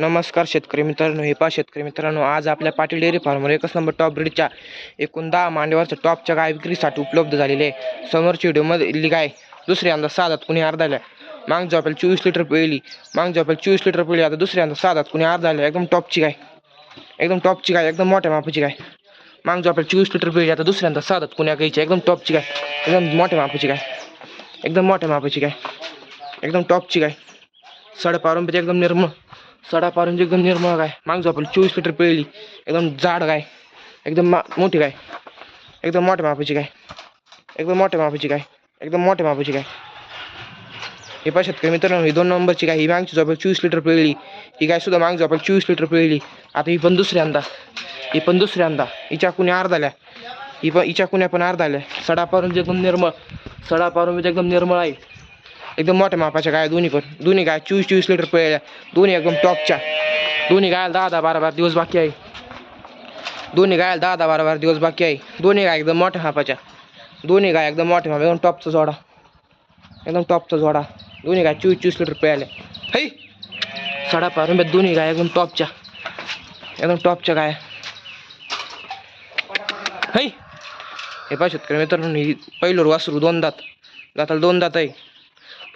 नमस्कार शेतकरी मित्रांनो हे पा शेतकरी मित्रांनो आज आपल्या पाटील डेअरी फार्मवर एकच नंबर टॉप ब्रीडच्या एकूण दहा मांडेवरच्या टॉपच्या गाय विक्रीसाठी उपलब्ध झालेले आहे. समोरची व्हिडिओमध्ये गाय दुसऱ्यांदा साधात कुणी अर्धाल्या माग झोपेल चोवीस लिटर पिळली माग झोपेल चोवीस लिटर पिळली आता दुसऱ्यांदा साधात कुणी अर्धाल्या एकदम टॉपची गाय एकदम टॉपची गाय एकदम मोठ्या मापाची गाय. माग झोपेल चोवीस लिटर पिळली आता दुसऱ्यांदा साधात कुण्या गायची एकदम टॉपची गाय एकदम मोठ्या मापाची गाय एकदम मोठ्या मापाची गाय एकदम टॉपची गाय. साडेपारंपरिक एकदम निर्मळ. सडा पारून एकदम निर्मळ गाय माग झोपेल चोवीस लिटर पिळली. एकदम जाड गाय एकदम मा मोठी गाय एकदम मोठ्या मापाची गाय एकदम मोठ्या मापाची गाय एकदम मोठ्या मापाची गाय हे पाशात शेतकरी मित्रांनो? ही दोन नंबरची गाय ही मागची झोपेल चोवीस लिटर पिळली ही गाय सुद्धा माग झोपेल चोवीस लिटर पिळली. आता ही पण दुसऱ्यांदा ही पण दुसऱ्यांदा हिच्या कुण्या अर्धाल्या? ही पण हिच्या कुण्या पण अर्धाल्या? सडा पारून एकदम निर्मळ सडा पारून एकदम निर्मळ आहे. एकदम मोठ्या मापाच्या गाय दोन्ही पण. दोन्ही गाय चोवीस चोवीस लिटर पळल्या. दोन्ही एकदम टॉपच्या दोन्ही गायला दहा दहा बारा बारा दिवस बाकी आहे. दोन्ही गायला दहा दहा बारा बारा दिवस बाकी आहे. दोन्ही गाय एकदम मोठ्या मापाच्या. दोन्ही गाय एकदम मोठ्या मापा एकदम टॉपचा जोडा. एकदम टॉपचा जोडा. दोन्ही गाय चोवीस चोवीस लिटर पिळाल्या. है? सडा पारून दोन्ही गाय एकदम टॉपच्या एकदम टॉपच्या गाय. है? हे पाहिजे शेतकरी मित्रांनो ही पहिलं वासरू दोन दात. दाताला दोन दात आहे.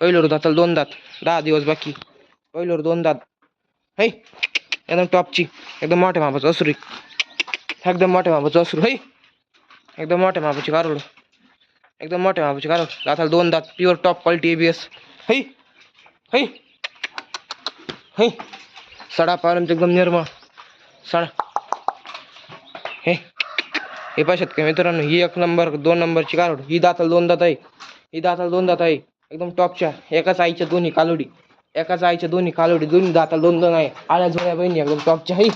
पहिलं दाताला दोन दात दहा दिवस बाकी पहिलं दोन दात है एकदम टॉपची एकदम मोठ्या मापाचं असुरी एकदम मोठ्या मापाचं असुरू है एकदम मोठ्या मापाची कारोड एकदम मोठ्या मापाची कारोड दाताला दोन दात pure top quality A B S है है है सडा पारून एकदम निर्मळ सडा हे हे पाशात का मित्रांनो ही एक नंबर दोन नंबरची कारोड ही दाताला दोन दात आहे ही दाताला दोन दात आहे एकदम टॉपच्या एकाच आईच्या दोन्ही कालोडी एकाच आईच्या दोन्ही कालोडी दोन्ही दाताला दोन दोन आहे. आल्या जुन्या बहिणी एकदम टॉपच्या ही?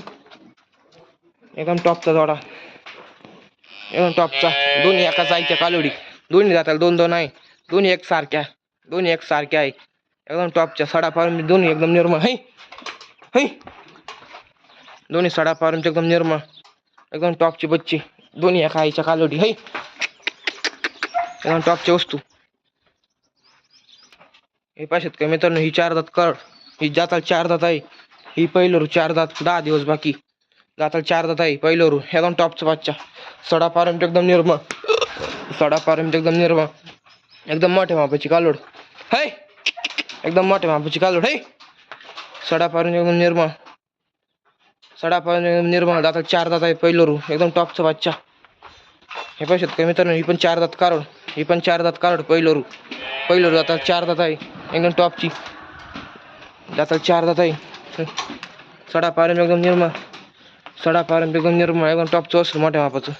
एकदम टॉपचा जोडा. एकदम टॉपचा. दोन्ही एकाच आईच्या कालोडी दोन्ही दाताला दोन दोन आहे. दोन्ही एक सारख्या दोन्ही एक सारख्या आहे. एकदम टॉपच्या सडा पारून दोन्ही एकदम निर्मळ है? है? दोन्ही सडा पारून एकदम निर्मळ एकदम टॉपची बच्ची दोन्ही एका आईच्या कालोडी है? एकदम टॉपच्या वस्तू. हे पाहिजेत का मित्रांनो ही चार दात कळ ही जाताल चार दात आहे. ही पहिलं चार दात दहा दिवस बाकी. जाताल चार दात आहे पहिलं रू एकदम टॉपचा बच्चा सडा पारंट एकदम निर्म सडा पारंट एकदम निर्म एकदम मोठ्या मापाची कालोड है? एकदम मोठ्या मापाची कालोड है? सडा पारून एकदम निर्म सडा पारून एकदम निर्मळ. दाताल चार दात आहे पहिलं रू एकदम टॉपचा बच्चा हे पाहिजेत का मित्रांनो ही पण चार दात कारोड ही पण चार दात कारोड पहिलं रू पहिलं रू आता चार दात आहे. एकदम टॉपची. दाताला चार दात आहे. सडा पारंब एकदम निर्मळ. सडा पारंब एकदम निर्मळ. एकदम टॉपचं वस्त्र मोठ्या मापाचं.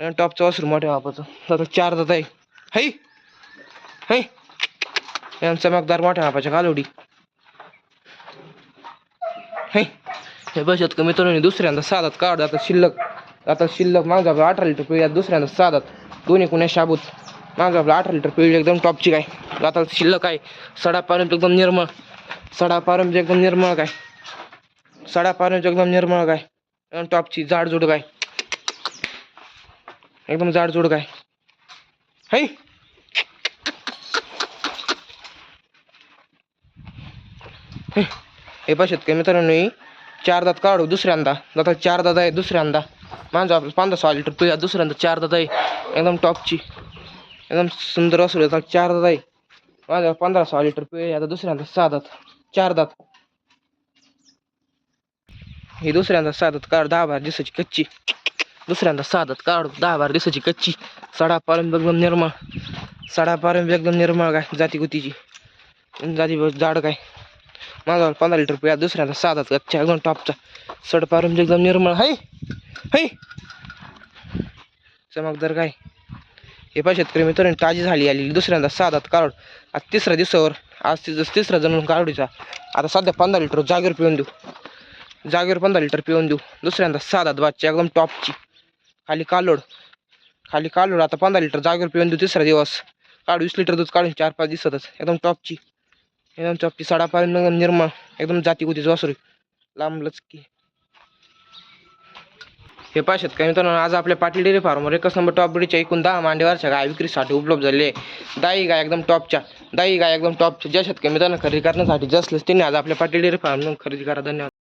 एकदम टॉपचं वस्त्र मोठ्या मापाचं. दाता चार दात आहे. है? है? एकदम चमकदार मोठ्या मापाच्या कालोडी. है? हे बचत कमी मित्रांनो दुसऱ्यांदा साधात काढ. आता शिल्लक. आता शिल्लक माझं अठरा लिटर पिळी दुसऱ्यांदा साधात. दोन्ही कुण्या शाबूत. माझं आपलं अठरा लिटर पिळी एकदम टॉपची काय? आता शिल्लक आहे. सडा पारून एकदम निर्मळ. सडा पारून एकदम निर्मळ काय? सडा पारून एकदम निर्मळ काय? एकदम टॉपची जाडजूड काय? एकदम जाडजूड काय? है हे पहा शेतकरी मित्रांनो चार दात काढू दुसऱ्यांदा. दादा चार दादा आहे दुसऱ्यांदा. माझं आपलं पंधरा सोळा लिटर तुझ्या दुसऱ्यांदा चार दादा आहे. एकदम टॉपची. एकदम सुंदर असू आता चार दात आहे. माझ्या पंधरा सोळा लिटर पिळे आता दुसऱ्यांदा सहा दात. चार दात. हे दुसऱ्यांदा सहा दात काढ. दहा बारा दिवसाची कच्ची. दुसऱ्यांदा सहा दात काढ. दहा बारा दिवसाची कच्ची. सडा पारंब एकदम निर्मळ. सडा पारून एकदम निर्मळ काय. जाती गुतीची. जाती जाड काय. माझा पंधरा लिटर पिया दुसऱ्यांदा सहा दात कच्च्या. एकदम टॉपचा. सड पारून एकदम निर्मळ. हाय. है चमकदार काय. हे पण शेतकरी मित्रांनी ताजी झाली आली दुसऱ्यांदा सहा दात काढ आज तिसऱ्या दिवसावर आज तिचं तिसरा जणून काढूचा आता सध्या पंधरा लिटर जागेवर पिऊन देऊ. जागेवर पंधरा लिटर पिऊन देऊ. दुसऱ्यांदा सहा दात बादची एकदम टॉपची. खाली कालोड. खाली कालोड आता पंधरा लिटर जागेवर पिऊन देऊ तिसरा दिवस. काढू वीस लिटर दूध काढून चार पाच दिवसातच. एकदम टॉपची. एकदम टॉपची सडा पारून एकदम निर्मळ एकदम जाती गुतीचं वासरू. लांबलंच की हे पाहा शेतकरी मित्रांनो आज आपल्या पाटील डेअरी फार्मवर एकच नंबर टॉप ब्रीडच्या एकूण दहा मांडीवरच्या गाय विक्रीसाठी उपलब्ध झाले. आहे दाई गाय एकदम टॉपच्या दाई गाय एकदम टॉपच्या ज्या शेतकरी मित्रांनो खरेदी करण्यासाठी जसलेच त्यांनी आज आपल्या पाटील डेअरी फार्म खरेदी करा. धन्यवाद.